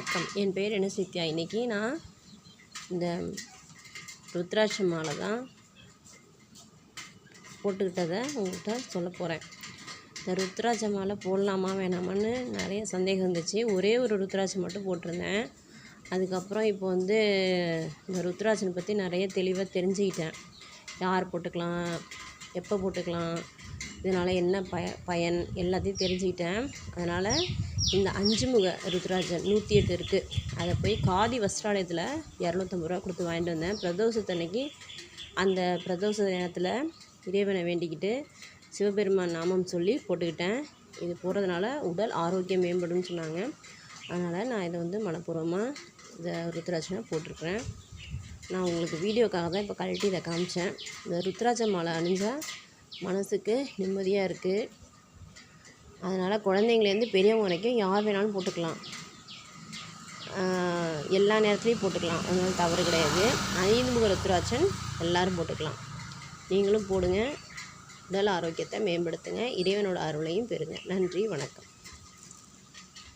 வணக்கம். என் பேர் என்ன சித்யா? இன்றைக்கி நான் இந்த ருத்ராட்ச மாலை தான் போட்டுக்கிட்டதை உங்கள்கிட்ட சொல்ல போகிறேன் இந்த ருத்ராட்ச மாலை போடலாமா வேணாமான்னு நிறைய சந்தேகம் இருந்துச்சு. ஒரே ஒரு ருத்ராட்சம் மட்டும் போட்டிருந்தேன். அதுக்கப்புறம் இப்போ வந்து இந்த ருத்ராட்சனை பற்றி நிறைய தெளிவாக தெரிஞ்சுக்கிட்டேன். யார் போட்டுக்கலாம் எப்போ போட்டுக்கலாம் இதனால் என்ன பய பயன் எல்லாத்தையும் தெரிஞ்சுக்கிட்டேன். அதனால் இந்த அஞ்சு முக ருத்ராஜன் நூற்றி எட்டு இருக்குது அதை போய் காதி வஸ்திராலயத்தில் இரநூத்தம்பது ரூபா கொடுத்து வாங்கிட்டு வந்தேன். பிரதோஷத்தன்னைக்கு அந்த பிரதோஷ நேரத்தில் இறைவனை வேண்டிக்கிட்டு சிவபெருமான் நாமம் சொல்லி போட்டுக்கிட்டேன். இது போடுறதுனால உடல் ஆரோக்கியம் மேம்படும்னு சொன்னாங்க. அதனால் நான் இதை வந்து மனப்பூர்வமாக இந்த ருத்ராட்சனை போட்டிருக்கிறேன். நான் உங்களுக்கு வீடியோக்காக தான் இப்போ கழட்டி இதை காமிச்சேன். இந்த ருத்ராட்ச மாலை அணிஞ்சால் மனசுக்கு நிம்மதியாக இருக்குது அதனால் குழந்தைங்கலேருந்து பெரியவங்க வரைக்கும் யார் வேணாலும் போட்டுக்கலாம். எல்லா நேரத்துலையும் போட்டுக்கலாம். அதனால தவறு கிடையாது. ஐந்து முக ருத்ராட்சன் எல்லோரும் போட்டுக்கலாம். நீங்களும் போடுங்க. உடல் ஆரோக்கியத்தை மேம்படுத்துங்க. இறைவனோட அருளையும் பெறுங்க. நன்றி வணக்கம்.